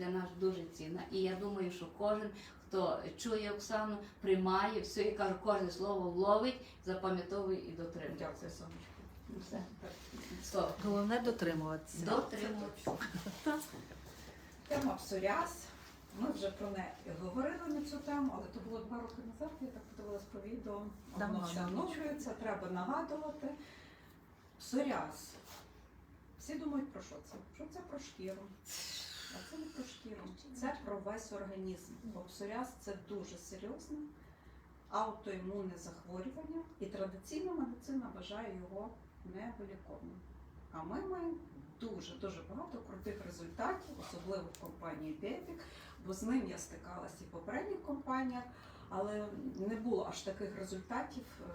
для нас дуже цінна. І я думаю, що кожен, хто чує Оксану, приймає все і каже, кожне слово вловить, запам'ятовує і дотримує. Дякую, сонечко. Ну, Все. Головне дотримуватися. Дотримуватися. Тема псоріаз. Ми вже про неї говорили на цю тему, але то було два роки назад. Я так подивилась по відео. Воно все оновлюється, треба нагадувати. Псоріаз. Всі думають про що це? Що це про шкіру? А це не про шкіру. Це про весь організм. Бо псоріаз це дуже серйозне аутоімунне захворювання, і традиційна медицина вважає його невиліковним. А ми маємо дуже дуже багато крутих результатів, особливо в компанії Бепік, бо з ним я стикалася і в попередніх компаніях, але не було аж таких результатів е,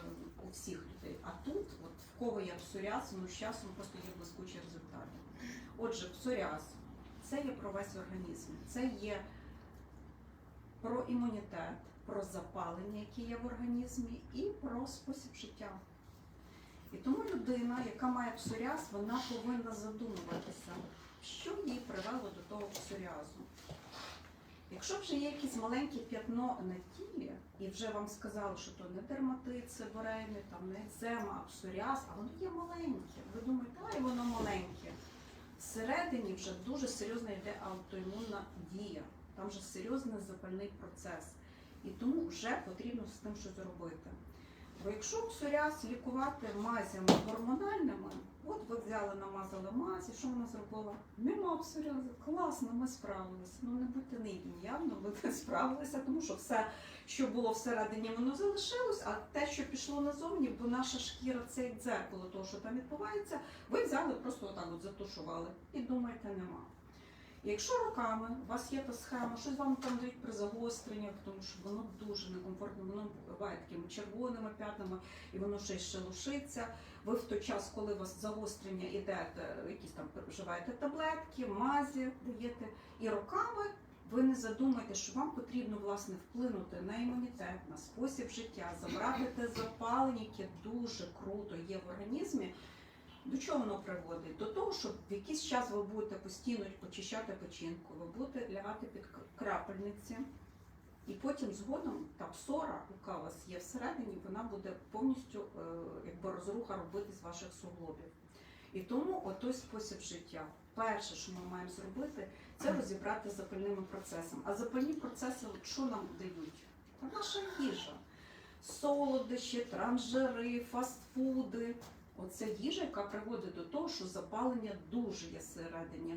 у всіх людей. А тут, от в кого є псоріаз, ну з часом просто є блискучі результати. Отже, псоріаз це є про весь організм, це є про імунітет, про запалення, які є в організмі, і про спосіб життя. І тому людина, яка має псоріаз, вона повинна задумуватися, що її привело до того псоріазу. Якщо вже є якесь маленьке п'ятно на тілі, і вже вам сказали, що то не дерматит, себорейний, там не екзема, а псоріаз, а воно є маленьке. Ви думаєте, ай, воно маленьке. Всередині вже дуже серйозна йде аутоімунна дія. Там вже серйозний запальний процес. І тому вже потрібно з тим щось зробити. Бо якщо псоріаз лікувати мазями гормональними, от ви взяли, намазали мазь, і що вона зробила? Нема псоріазу. Класно, ми справилися. Ну не будьте наївні, явно ви справилися, тому що все, що було всередині, воно залишилось, а те, що пішло назовні, бо наша шкіра це як дзеркало того, що там відбувається, ви взяли, просто отак от затушували і думаєте, нема. Якщо роками у вас є та схема, щось вам там дають при загостреннях, тому що воно дуже некомфортно, воно буває такими червоними п'ятнами, і воно ще й шелушиться. Ви в той час, коли у вас загострення ідете, якісь там вживаєте таблетки, мазі даєте, і роками ви не задумаєте, що вам потрібно власне вплинути на імунітет, на спосіб життя, забрати те запалення, яке дуже круто є в організмі. До чого воно приводить? До того, що в якийсь час ви будете постійно очищати печінку, ви будете лягати під крапельниці, і потім згодом та псора, яка у вас є всередині, вона буде повністю е, якби розруха робити з ваших суглобів. І тому отой спосіб життя. Перше, що ми маємо зробити, це розібрати з запальними процесами. А запальні процеси, що нам дають? Та наша їжа. Солодощі, транжири, фастфуди. Оце їжа, яка приводить до того, що запалення дуже є всередині.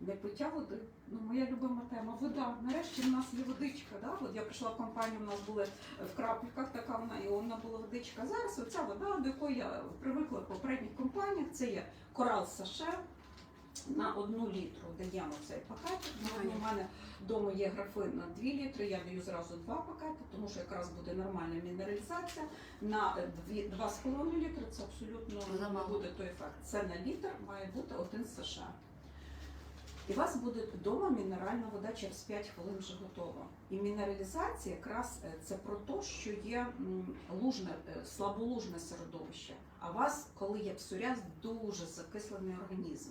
Не пиття води. Ну, моя любима тема вода. Нарешті в нас є водичка. Да? От я прийшла в компанію, в нас були в крапельках така вона іонна була водичка. Зараз оця вода, до якої я привикла в попередніх компаніях, це є корал саше. На одну літру даємо цей пакетик. Сьогодні в мене вдома є графин на 2 літри. Я даю зразу два пакети, тому що якраз буде нормальна мінералізація. На 2,5 літри це абсолютно не Замало. буде той ефект. Це на літр має бути один США. І у вас буде вдома мінеральна вода через 5 хвилин вже готова. І мінералізація якраз е, це про те, що є лужне, е, слаболужне середовище. А у вас, коли є псоріаз, дуже закислений організм.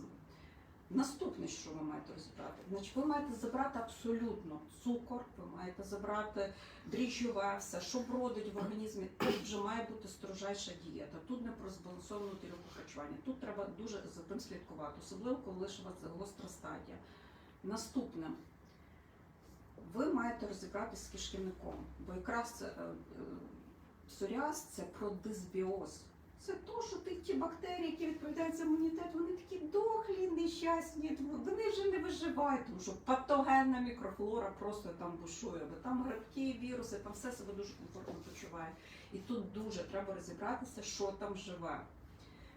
Наступне, що ви маєте розібрати, значить, ви маєте забрати абсолютно цукор, ви маєте забрати дріжджове, все, що бродить в організмі. Тут вже має бути строжайша дієта. Тут не про збалансовану тарілку харчування. Тут треба дуже за тим слідкувати, особливо коли лише у вас гостра стадія. Наступне. Ви маєте розібратися з кишківником, бо якраз це, е, е, псоріаз це про дисбіоз. Це то, що ті бактерії, які відповідають за імунітет, вони такі дохлі, нещасні, вони вже не виживають, тому що патогенна мікрофлора просто там бушує, бо там грибки, віруси, там все себе дуже комфортно почуває. І тут дуже треба розібратися, що там живе.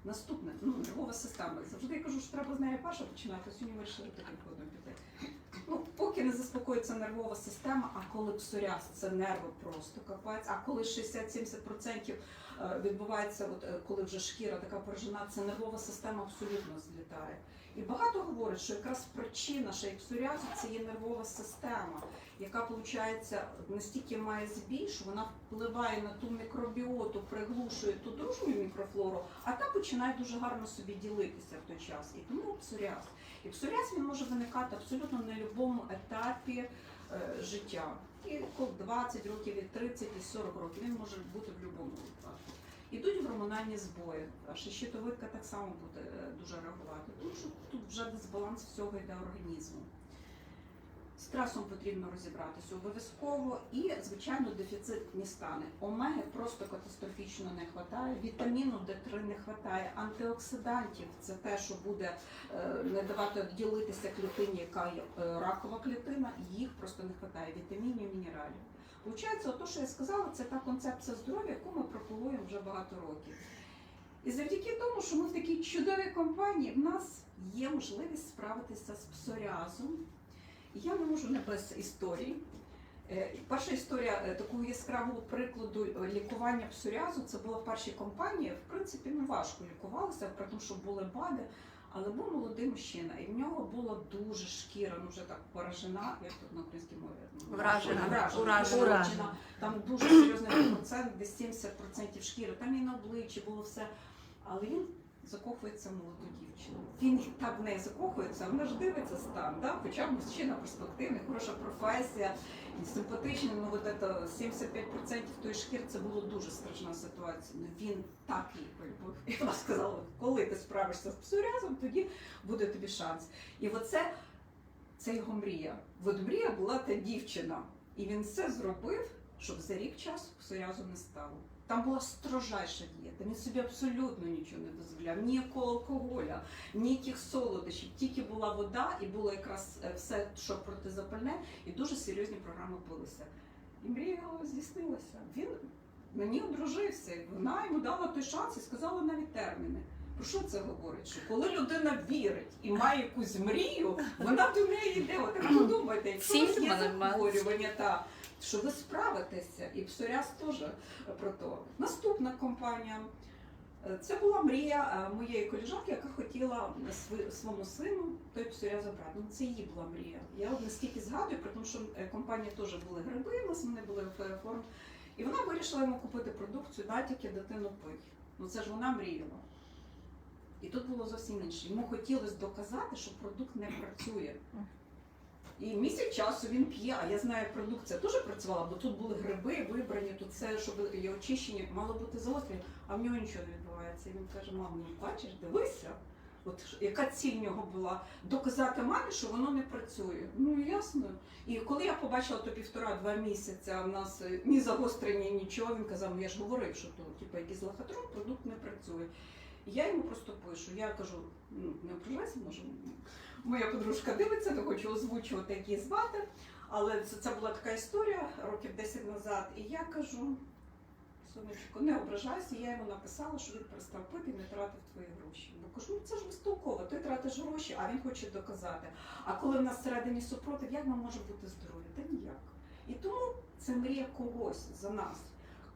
Наступне, ну, нервова система. Завжди я кажу, що треба з неї перше починати, сьогодні вирішили таким ходом піти. Ну, поки не заспокоїться нервова система, а коли псоріаз, це нерви просто капець, а коли 60-70% е, відбувається, от, е, коли вже шкіра така поражена, це нервова система абсолютно злітає. І багато говорять, що якраз причина ще й це є нервова система, яка, виходить, настільки має збій, що вона впливає на ту мікробіоту, приглушує ту дружню мікрофлору, а та починає дуже гарно собі ділитися в той час. І тому псоріаз. І псоріаз він може виникати абсолютно на будь-якому етапі е, життя. І 20 років, і 30, і 40 років. Він може бути в будь-якому випадку. Ідуть гормональні збої, а ще щитовидка так само буде е, дуже реагувати, тому що тут вже дисбаланс всього йде організму. Стресом потрібно розібратися обов'язково. І, звичайно, дефіцитні стани. Омеги просто катастрофічно не вистачає, вітаміну Д3 не вистачає, антиоксидантів це те, що буде е, не давати ділитися клітині, яка є е, ракова клітина, їх просто не вистачає вітамінів, мінералів. Получається, то, що я сказала, це та концепція здоров'я, яку ми пропагуємо вже багато років. І завдяки тому, що ми в такій чудовій компанії, в нас є можливість справитися з псоріазом. Я не можу не без історії. Е, Перша історія е, такого яскравого прикладу лікування псоріазу це була в першій компанії. В принципі, не важко лікувалися, при тому, що були БАДи, але був молодий мужчина, і в нього була дуже шкіра, ну вже так поражена, як тут на українській мові? Ну, Вражена. Вражена. Уражена. Уражена. Там дуже серйозний процент, десь 70% шкіри. Там і на обличчі було все. Але він закохується в молоду дівчину. Він так в неї закохується, вона ж дивиться стан, да? хоча мужчина перспективний, хороша професія, симпатичний, ну от це 75% тої шкіри це було дуже страшна ситуація. Ну він так її полюбив. І вона сказала, коли ти справишся з псоріазом, тоді буде тобі шанс. І оце це його мрія. От мрія була та дівчина. І він все зробив, щоб за рік часу псоріазу не стало. Там була строжайша дієта. Він собі абсолютно нічого не дозволяв, ніякого алкоголя, ніяких солодощів, тільки була вода і було якраз е, все, що протизапальне, і дуже серйозні програми пилися. І мрія його здійснилася. Він на ній одружився, вона йому дала той шанс і сказала навіть терміни. Про що це говорить? Що коли людина вірить і має якусь мрію, вона до неї йде. От подумайте, якщо є захворювання, та що ви справитеся, і псоріаз теж про то. Наступна компанія. Е, Це була мрія е, моєї коліжанки, яка хотіла своєму сину той псоріаз забрати. Ну, це її була мрія. Я от наскільки згадую, при тому, що е, компанії теж були гриби, вони були в формі. І вона вирішила йому купити продукцію, да, тільки дитину пий. Ну це ж вона мріяла. І тут було зовсім інше. Йому хотілося доказати, що продукт не працює. І місяць часу він п'є, а я знаю, як продукція теж працювала, бо тут були гриби вибрані, тут все, щоб і очищені, мало бути загострення, а в нього нічого не відбувається. І він каже, мамо, ну бачиш, дивися. От яка ціль в нього була доказати мамі, що воно не працює. Ну ясно. І коли я побачила то півтора-два місяця, в нас е, ні загострення, нічого, він казав, ну я ж говорив, що то типу, якийсь лохотрон, продукт не працює. Я йому просто пишу, я кажу, ну не ображайся, може, моя подружка дивиться, не хочу озвучувати, як її звати. Але це, це була така історія років 10 назад. І я кажу, сонечко, не ображайся, я йому написала, що він перестав пити і не тратив твої гроші. Бо кажу, ну це ж безтолково, ти тратиш гроші, а він хоче доказати. А коли в нас всередині супротив, як ми можемо бути здорові? Та ніяк. І тому це мрія когось за нас.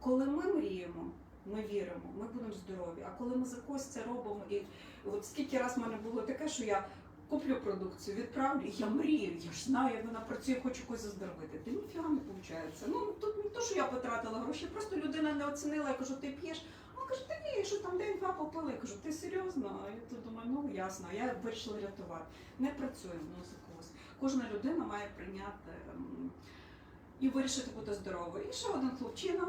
Коли ми мріємо, ми віримо, ми будемо здорові. А коли ми за когось це робимо, і от скільки раз в мене було таке, що я куплю продукцію, відправлю, я мрію, я ж знаю, як вона працює, хочу когось заздоровити. Та ніфіга не виходить. Ну тут не то, що я потратила гроші, просто людина не оцінила, я кажу, ти п'єш. Вона каже, та ні, що там день-два попили. Я кажу, ти серйозно? А я тут думаю, ну ясно, я вирішила рятувати. Не працює воно за когось. Кожна людина має прийняти ем, і вирішити бути здоровою. І ще один хлопчина.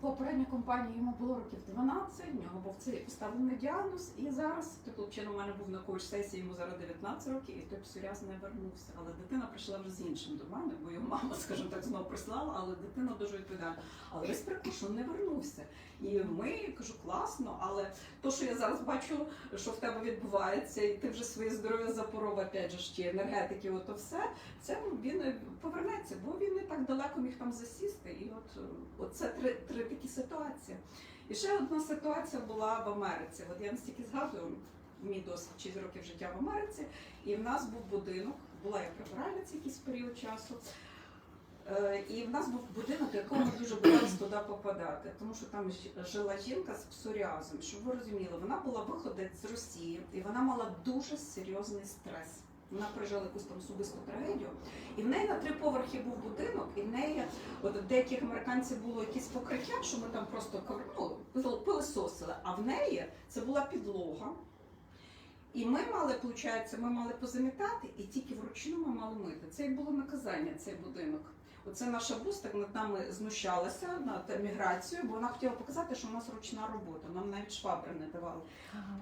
Попередній компанії йому було років 12, в нього був цей поставлений діагноз, і зараз той хлопчина у мене був на коуч-сесії, йому зараз 19 років, і той псоріаз не вернувся. Але дитина прийшла вже з іншим до мене, бо його мама, скажімо так, знову прислала, але дитина дуже відповідальна. Але весь прикол, що не вернувся. І ми кажу, класно, але то, що я зараз бачу, що в тебе відбувається, і ти вже своє здоров'я запоров, опять же ж енергетики, ото все, це він повернеться, бо він не так далеко міг там засісти. І от, от це три, три такі ситуації. І ще одна ситуація була в Америці. От я настільки згадую мій досвід 6 років життя в Америці, і в нас був будинок, була я прибиральниця якийсь період часу. Е, І в нас був будинок, якому дуже боялися туди попадати, тому що там жила жінка з псоріазом. Щоб ви розуміли, вона була виходець з Росії, і вона мала дуже серйозний стрес. Вона пережила якусь там особисту трагедію. І в неї на три поверхи був будинок, і в неї от в деяких американців було якісь покриття, що ми там просто ну, пил- пилисосили, а в неї це була підлога. І ми мали, виходить, ми мали позамітати, і тільки вручну ми мали мити. Це як було наказання, цей будинок. Оце наша бус так над нами знущалася над міграцією, бо вона хотіла показати, що у нас ручна робота. Нам навіть швабри не давали.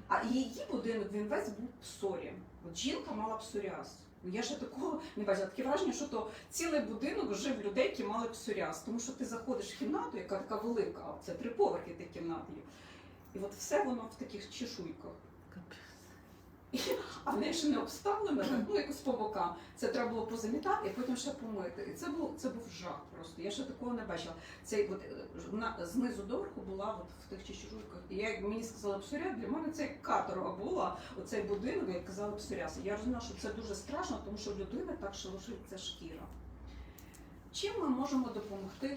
А її будинок він весь був псорі. От жінка мала псоріаз. Я ще такого не бачила. Таке враження, що то цілий будинок жив людей, які мали псоріаз. Тому що ти заходиш в кімнату, яка така велика, це три поверхи тих кімнат є. І от все воно в таких чешуйках. А в неї ще не обставлено, ну якось по бокам. Це треба було позамітати і потім ще помити. І це був це був жах просто. Я ще такого не бачила. Це от вона знизу доверху була от в тих чешуйках. І я мені сказала псоря, для мене це як каторга була. Оцей будинок, як казала псоряс. Я розуміла, що це дуже страшно, тому що в людини так шелушиться шкіра. Чим ми можемо допомогти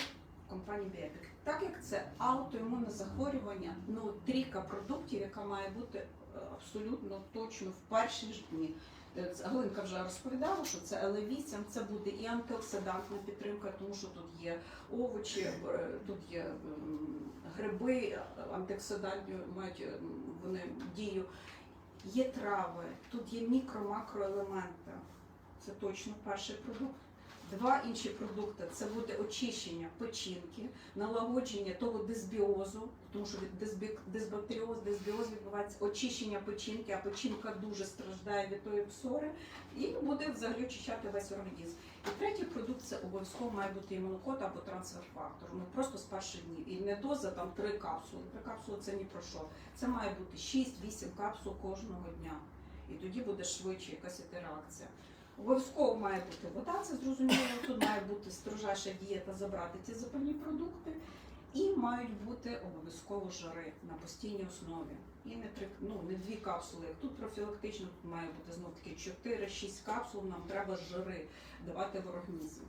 компанії Біопік? Так як це аутоімунне захворювання, ну трійка продуктів, яка має бути абсолютно точно в перші ж дні. Е, Галинка вже розповідала, що це L8, це буде і антиоксидантна підтримка, тому що тут є овочі, е, тут є гриби, антиоксидантні мають е, вони дію. Є трави, тут є мікро-макроелементи. Це точно перший продукт. Два інші продукти це буде очищення печінки, налагодження того дисбіозу, тому що від дисбактеріоз, дисбіоз відбувається очищення печінки, а печінка дуже страждає від тої псори, і буде взагалі очищати весь організм. І третій продукт це обов'язково має бути імунокод або трансфер-фактор. Ну просто з перших днів. І не доза там три капсули. Три капсули це ні про що. Це має бути 6-8 капсул кожного дня. І тоді буде швидше якась іти реакція. Обов'язково має бути вода, це зрозуміло. Тут має бути строжайша дієта забрати ці запальні продукти. І мають бути обов'язково жари на постійній основі. І не три, ну не дві капсули. Як тут профілактично тут має бути знов таки 4-6 капсул. Нам треба жири давати в організм.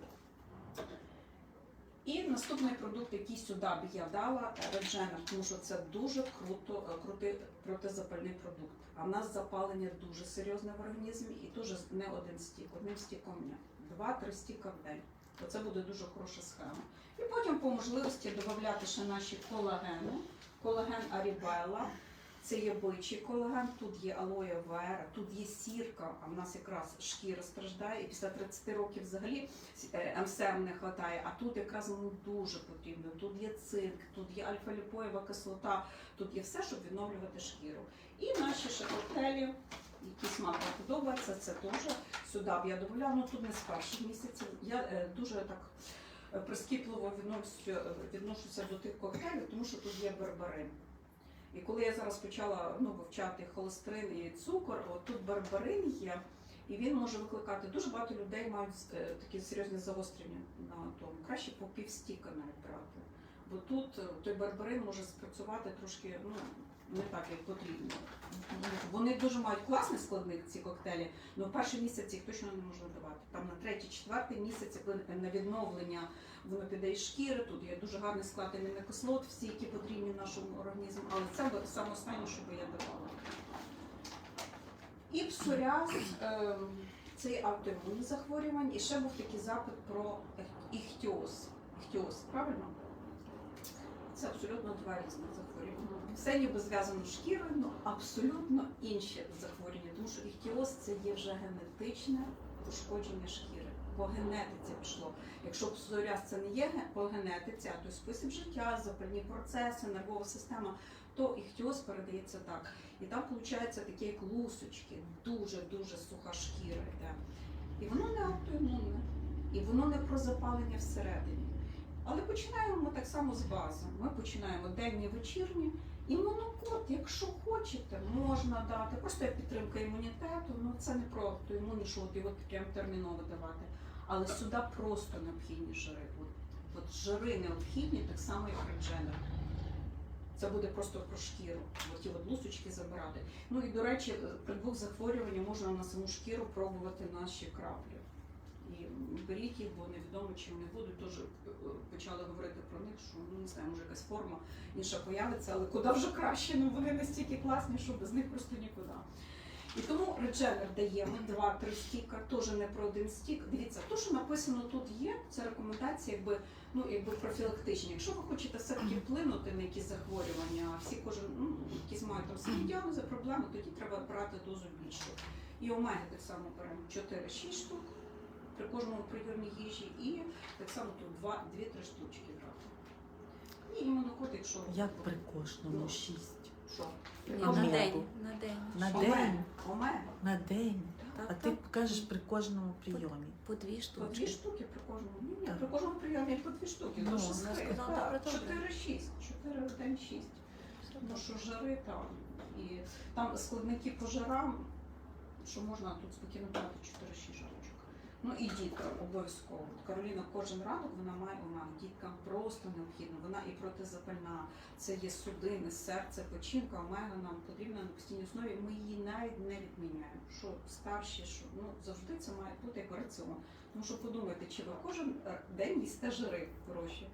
І наступний продукт, який сюди б я дала, редженер, тому що це дуже круто, е, крутий протизапальний продукт. А в нас запалення дуже серйозне в організмі і теж не один стік, одним стіком ні. Два-три стіка в день. Оце буде дуже хороша схема. І потім по можливості додати ще наші колагени. Колаген Арібела. Це є бичий колаген, тут є алоє вера, тут є сірка, а в нас якраз шкіра страждає, і після 30 років взагалі е, МСМ не вистачає, а тут якраз воно дуже потрібно. Тут є цинк, тут є альфа-ліпоєва кислота, тут є все, щоб відновлювати шкіру. І наші ще коктейлі, які смак подобається, це теж сюди б я додавала, ну тут не з перших місяців. Я е, дуже так е, прискіпливо відношуся, відношуся до тих коктейлів, тому що тут є берберин. І коли я зараз почала ну, вивчати холестерин і цукор, от тут барбарин є, і він може викликати дуже багато людей мають е, такі серйозні загострення на тому. Краще по півстіка навіть брати. Бо тут е, той барбарин може спрацювати трошки ну, не так, як потрібно. Вони дуже мають класний складник, ці коктейлі, але в перший місяць їх точно не можна давати. Там на третій, четвертий місяць на відновлення воно піде із шкіри. Тут є дуже гарний склад амінокислот, всі, які потрібні нашому організму, але це саме останнє, що би я давала. І псоріаз е, це є автоімунне захворювання. І ще був такий запит про іхтіоз. Іхтіоз, правильно? Це абсолютно два різних захворювання. Все ніби зв'язано з шкірою, але абсолютно інші захворювання, тому що іхтіоз це є вже генетичне пошкодження шкіри. По генетиці пішло. Якщо псоріаз це не є по генетиці, а то спосіб життя, запальні процеси, нервова система, то іхтіоз передається так. І там виходить такі як лусочки, дуже-дуже суха шкіра йде. І воно не автоімунне, і воно не про запалення всередині. Але починаємо ми так само з бази. Ми починаємо денні, вечірні. І монокод, якщо хочете, можна дати. Просто підтримка імунітету, ну це не про автоімунні, що от його прям терміново давати. Але сюди просто необхідні жири. От, от жири необхідні, так само, як редженер. Це буде просто про шкіру, оті от лусочки забирати. Ну і до речі, при двох захворюваннях можна на саму шкіру пробувати наші краплі. І беріть їх, бо невідомо чим вони будуть. Теж е, почали говорити про них, що ну не знаю, може якась форма інша появиться, але куди вже краще, ну вони настільки класні, що без них просто нікуди. І тому редженер даємо 2-3 стіка, теж не про один стік. Дивіться, то, що написано тут є, це рекомендації, якби ну якби профілактичні. Якщо ви хочете все-таки вплинути на якісь захворювання, всі кожен ну, якісь мають там свої діагнози, проблеми, тоді треба брати дозу більшу. І омеги так само беремо 4-6 штук при кожному прийомі їжі, і так само тут 2-2-3 штучки брати. І імунокод, якщо Як при кожному шість. що? Ні, на день. На день. На Омега. день, Омега. на день. Так, А ти так. кажеш при кожному прийомі. По дві По дві штуки при кожному. Ні, ні, Так. при кожному прийомі по дві штуки. Ну, Ну, що ну, скрив, сказала, добре, добре. 4-6. 4 в день 6. Тому що жари там. І там складники по жарам, що можна тут спокійно брати 4-6 жарочок. Ну і діткам обов'язково. Кароліна кожен ранок вона має омегу. Діткам просто необхідно. Вона і протизапальна, це є судини, серце, печінка. Омега нам потрібна на постійній основі. Ми її навіть не відміняємо. Що старші, що ну завжди це має бути як раціон. Тому що подумайте, чи ви кожен е, день їсте жири хороші.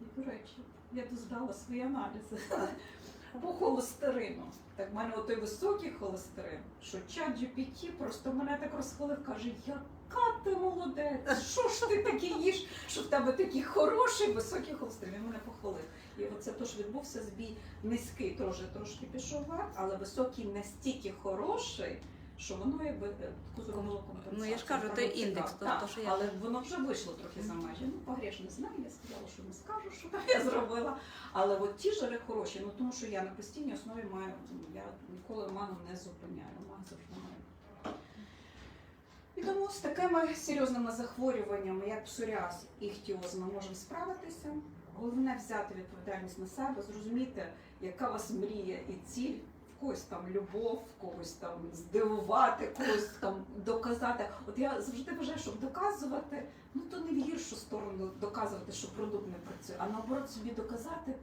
І, до речі, я тут здала свої аналізи по холестерину. Так в мене отой високий холестерин, що чат GPT просто мене так розхвалив, каже, яка ти молодець, що ж ти таке їш, що в тебе такий хороший високий холестерин. Він мене похвалив. І оце теж відбувся збій низький, теж трошки пішов вверх, але високий настільки хороший, що воно якби е, компенсацію. Ну, я ж кажу, Правда, індекс, то- так. то, що я- Але воно вже вийшло трохи за межі. Ну, погреш не знаю, я сказала, що не скажу, що я зробила. Але от ті жири хороші, ну тому що я на постійній основі маю, я ніколи ману не зупиняю, маю завжди маю. І тому з такими серйозними захворюваннями, як псоріаз і іхтіоз, ми можемо справитися. Головне взяти відповідальність на себе, зрозуміти, яка у вас мрія і ціль. В когось там любов, когось там здивувати, когось там доказати. От я завжди вважаю, щоб доказувати, ну то не в гіршу сторону доказувати, що продукт не працює, а наоборот собі доказати,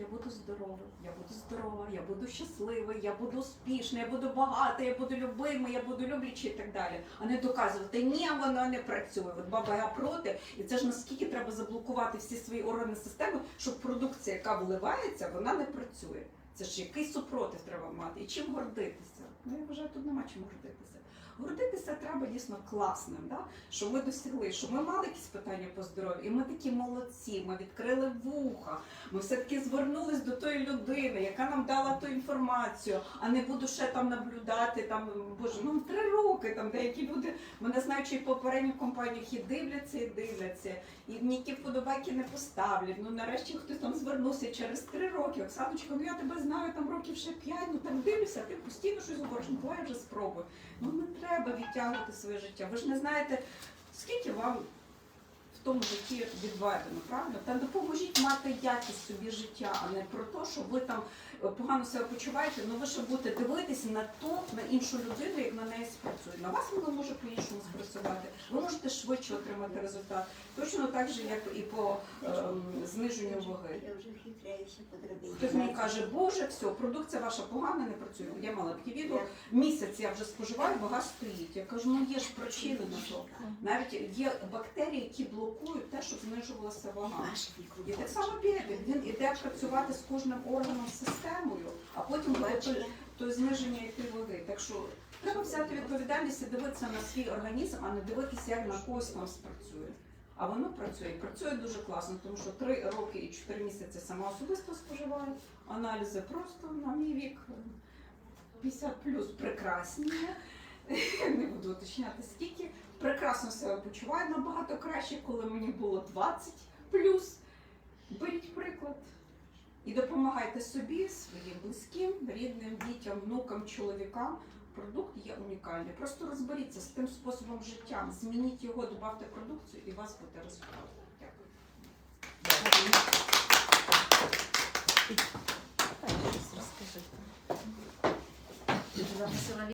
я буду здоровий, я буду здорова, я буду щасливий, я буду успішний, я буду багатий, я буду любимий, я буду люблячий і так далі. А не доказувати, ні, воно не працює. От баба я проти, і це ж наскільки треба заблокувати всі свої органи системи, щоб продукція, яка вливається, вона не працює. Це ж який супротив треба мати і чим гордитися. Ну я вважаю, тут нема чим гордитися. Гордитися треба дійсно класним, да? що ми досягли, що ми мали якісь питання по здоров'ю, і ми такі молодці, ми відкрили вуха, ми все-таки звернулись до тої людини, яка нам дала ту інформацію, а не буду ще там наблюдати, там, боже, ну три роки там деякі люди, мене знаючи і в попередніх компаніях і дивляться, і дивляться, і ніякі вподобайки не поставлять. Ну нарешті хтось там звернувся через три роки. Оксаночка, ну я тебе знаю там років ще п'ять, ну там дивлюся, ти постійно щось говориш, ну давай вже спробуй. Ну не треба відтягувати своє життя. Ви ж не знаєте, скільки вам в тому житті відведено, правда? Та допоможіть мати якість собі життя, а не про те, що ви там погано себе почуваєте, ну ви ще будете дивитися на ту, на іншу людину, як на неї спрацює. На вас воно може по-іншому спрацювати. Ви можете швидше отримати результат. Точно так же, як і по ем, зниженню ваги. Я вже хитряюся. Хтось мені каже, боже, все, продукція ваша погана, не працює. Я мала таке відео. Місяць я вже споживаю, вага стоїть. Я кажу, ну є ж причини на то. Навіть є бактерії, які блокують те, щоб знижувалася вага. І так само бігає. Він іде працювати з кожним органом системою, а потім буде то, зниження йти ваги. Так що треба взяти відповідальність і дивитися на свій організм, а не дивитися, як на когось там спрацює. А воно працює, і працює дуже класно, тому що три роки і чотири місяці сама особисто споживаю. Аналізи просто на мій вік 50 плюс прекрасні. Не буду уточняти скільки. Прекрасно себе почуваю набагато краще, коли мені було 20 плюс. Беріть приклад. І допомагайте собі, своїм близьким, рідним, дітям, внукам, чоловікам. Продукт є унікальний. Просто розберіться з тим способом життя, змініть його, добавте продукцію і вас буде результат. Дякую. Дякую.